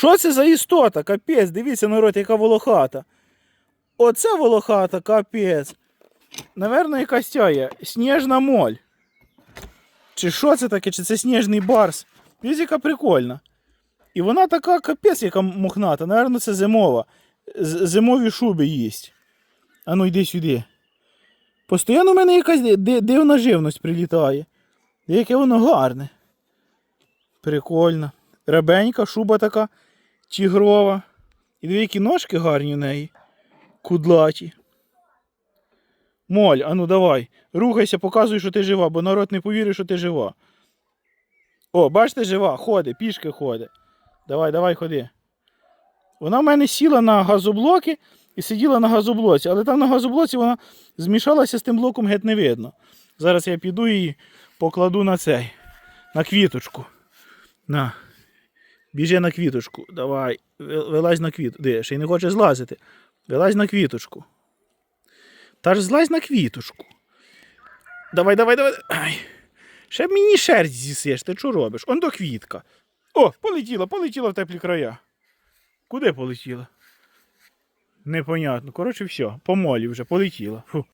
Що це за істота? Капець, дивіться, народ, яка волохата. Оце волохата, капець. Наверно, якась ця. Сніжна моль. Чи що це таке? Чи це сніжний барс? Яка прикольна. І вона така капець, яка мохната. Наверно, це зимова. З- Зимові шуби їсть. А ну йди сюди. Постоянно в мене якась дивна живність прилітає. Яке воно гарне. Прикольно. Рабенька, шуба така тігрова. І дві які ножки гарні в неї. Кудлаті. Моль, а ну давай. Рухайся, показуй, що ти жива, бо народ не повірить, що ти жива. О, бачите, жива, ходи, пішки ходи. Давай, давай, ходи. Вона в мене сіла на газоблоки і сиділа на газоблоці, але там на газоблоці вона змішалася з тим блоком геть не видно. Зараз я піду і покладу на цей, на квіточку. На. Біжи на квіточку. Давай. Вилазь на квіточку. Ще й не хоче злазити. Вилазь на квіточку. Та ж злазь на квіточку. Давай, давай, давай. Ай. Ще мені шерсть з'їсиш, ти що робиш? Он до квітка. О, полетіла, полетіла в теплі края. Куди полетіла? Непонятно. Коротше, все, по молі вже полетіла. Фу.